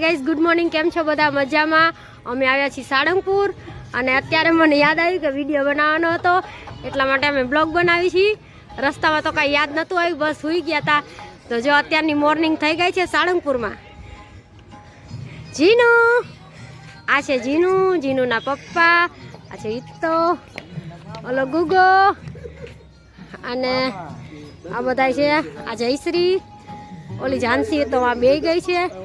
Guys good morning કેમ છો બધા? મજામાં? અમે આવ્યા છીએ સાળંગપુર અને અત્યારે મને યાદ આવ્યું કે વીડિયો બનાવવાનો હતો. એટલા માટે અમે બ્લોગ બનાવી છીએ. રસ્તામાં તો કાંઈ યાદ નહોતું આવ્યું, બસ સુઈ ગયા હતા તો જો અત્યારની મોર્નિંગ થઈ ગઈ છે સાળંગપુરમાં. જીનુ! આ છે જીનુ, જીનુના પપ્પા. આ છે ઈત્તો. ઓલો ગુગો. અને આ બધા છે, આ જયશ્રી ઓલી ઝાંસી તો આ બે ગઈ છે.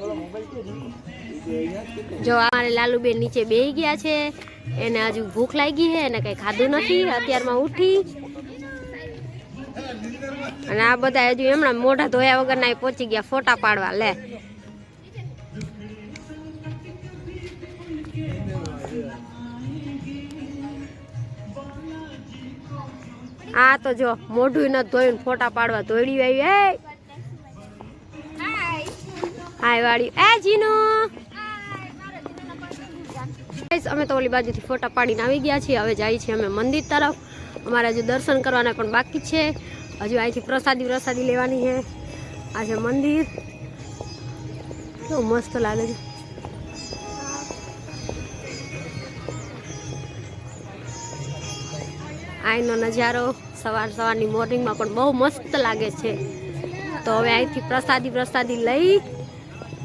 જો અમારે લાલુબેન નીચે બેહી ગયા છે એને હજુ ભૂખ લાગી છે એને કંઈ ખાધું નથી અત્યારમાં ઉઠી. અને આ બધા હજુ એમણા મોઢા ધોયા વગરના પહોંચી ગયા ફોટા પાડવા લે. આ તો જો મોઢું ન ધોઈને ફોટા પાડવા ધોડી આવી એ હાય વાળી એ જીનું. અમે તો ઓલી બાજુથી ફોટા પાડીને આવી ગયા છીએ. હવે જાય છીએ અમે મંદિર તરફ. અમારે હજુ દર્શન કરવાના પણ બાકી છે. હજુ અહીંથી પ્રસાદી પ્રસાદી લેવાની છે. આ છે મંદિર. કેવું મસ્ત લાગે છે. અહીંનો નજારો સવાર સવારની મોર્નિંગમાં પણ બહુ મસ્ત લાગે છે. તો હવે અહીંથી પ્રસાદી પ્રસાદી લઈ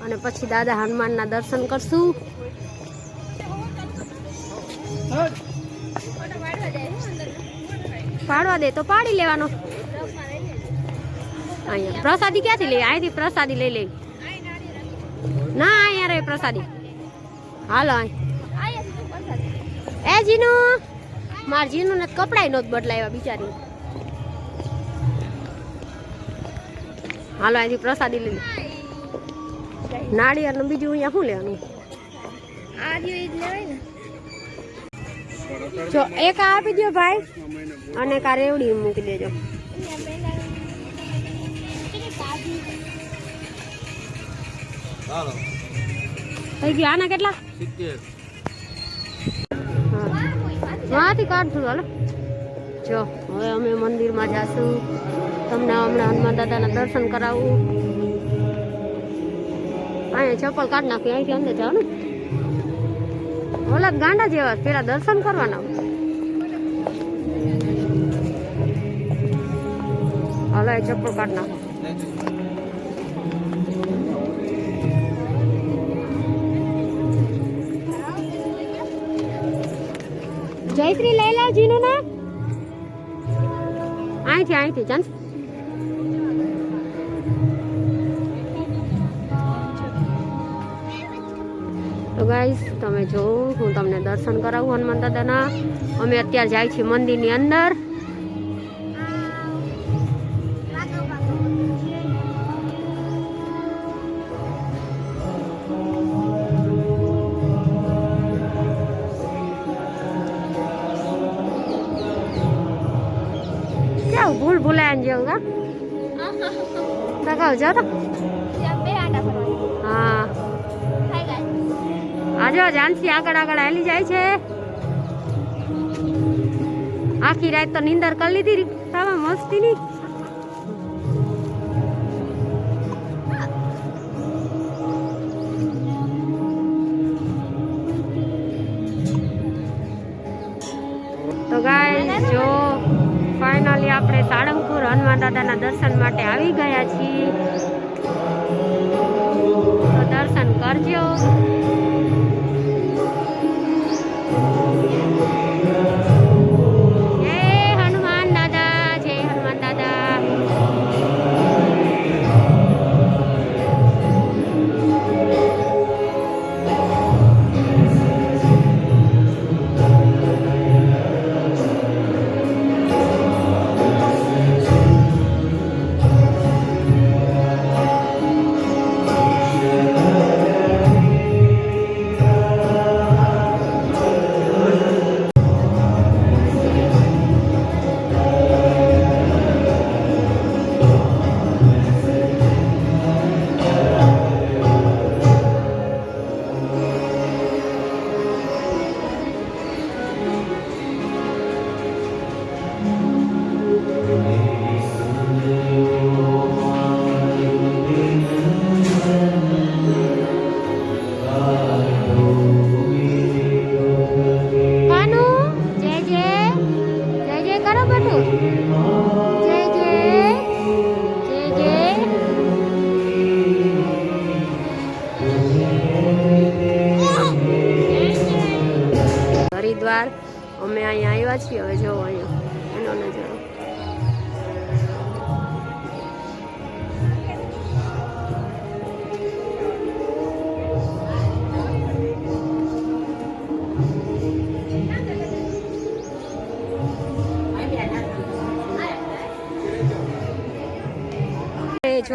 અને પછી દાદા હનુમાનના દર્શન કરશું. પાડવા દે, તો પાડી લેવાનો. અહીંયા, પ્રસાદી ક્યાંથી લઈ? અહીંથી પ્રસાદી લઈ લઈ. ના, અહીંયા રે પ્રસાદી. હાલો એ જીનુ, માર જીનુ ને કપડાય નહોત બદલાવ્યા બિચારી. હાલો, અહીંથી પ્રસાદી લઈ નાળિયેર ને બીજું અહીંયા શું લેવાનું? જો એક આ આપી દો ભાઈ અને કા રેવડી મૂકી દેજો. થઈ ગયું આના કેટલા? વાંથી કાઢશું હાલો. જો હવે અમે મંદિરમાં જાશું. તમને હમણાં હનુમાન દાદાના દર્શન કરાવું. અહીંયા ચપ્પલ કાઢ નાખ્યું અહીંથી અંદર જાઓ ને. ઓલા ગાંડા જેવા પેલા દર્શન કરવાના. હાલો, એ ચપ્પલ કાઢ નાખો. જયશ્રી લઈ લાવ જીનું ના અહીંથી અહીંથી, ચાલ. તો ગાઈસ તમે જો હું તમને દર્શન કરાવું હનુમાન દાદાના. અમે અત્યારે જાય છીએ મંદિરની અંદર. ભૂલ ભૂલાય જેવું કા તો. કહું હા. આજો જાનસી આગળ આગળ હાલી જાય છે. આખી રાત તો નીંદર કરી લીધી તમે મસ્તી ની તો ગાય જો ફાઇનલી આપણે સાળંગપુર હનુમાન દાદાના દર્શન માટે આવી ગયા છીએ. તો દર્શન કરજો.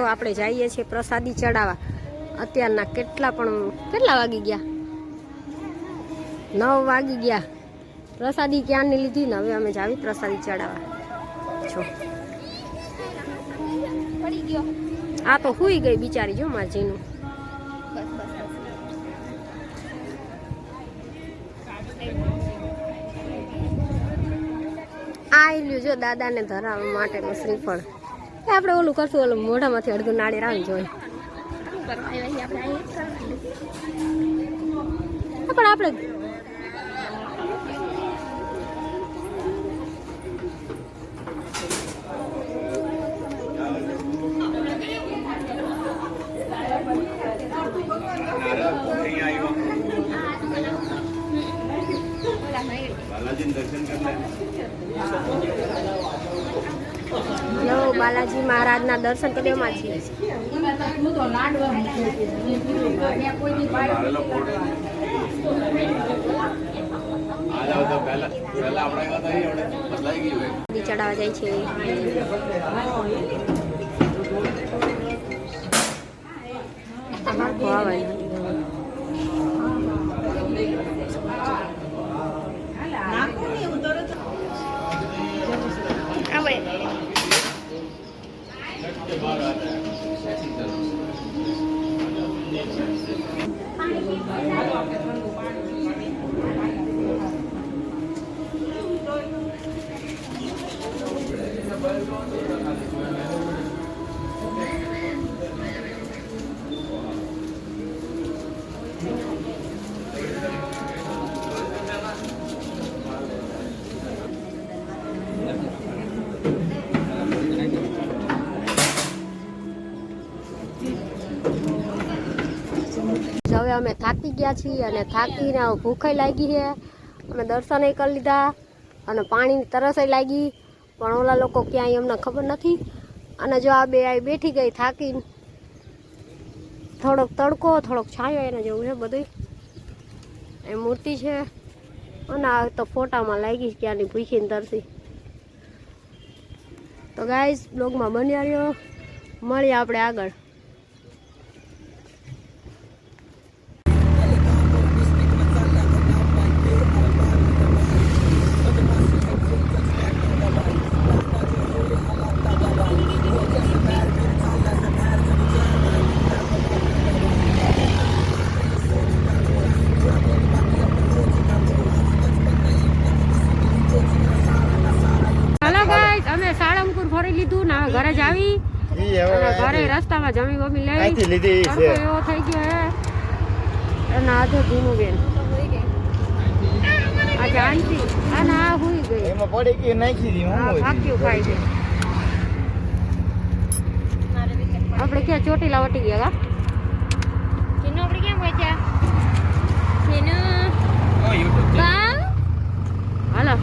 આપણે જઈએ છીએ પ્રસાદી ચડાવવા. અત્યારના કેટલા પણ કેટલા વાગી ગયા? નવ વાગી ગયા. પ્રસાદી ક્યાંની લીધી ને? હવે અમે જાવી પ્રસાદી ચડાવવા. જો. આ તો હુઈ ગઈ બિચારી જો માજીનું આ લ્યું જો દાદાને ધરાવવા માટેનું શ્રીફળ. આપણે ઓલું કરશું ઓલું મોઢામાંથી અડધું નાળી રાવી જોઈએ છીએ આપણે. પણ આપણે જો બાલાજી મહારાજના દર્શન કરવામાં છીએ પ્રસાદી ચડાવવા જાય છે. અમારે ખોવાય Thank you. હવે અમે થાકી ગયા છીએ અને થાકીને ભૂખાઈ લાગી છે. અમે દર્શનય કરી લીધા અને પાણીની તરસ લાગી. પણ ઓલા લોકો ક્યાંય અમને ખબર નથી. અને જો આ બે આ બેઠી ગઈ થાકીને. થોડોક તડકો, થોડોક છાંયો એને જેવું છે બધું એ મૂર્તિ છે. અને આ તો ફોટામાં લાગી ક્યાંની ભૂખીને તરસી. તો ગાઈઝ બ્લોગમાં બન્યા રહ્યો. મળીએ આપણે આગળ. છે ઘરે રસ્તામાં જમી બમી લેવી. અહીંથી લીધી છે. આપણે ક્યાં ચોટીલા વટી ગયા હતા કેમ વચ્યા કિનો ઓ હાલો.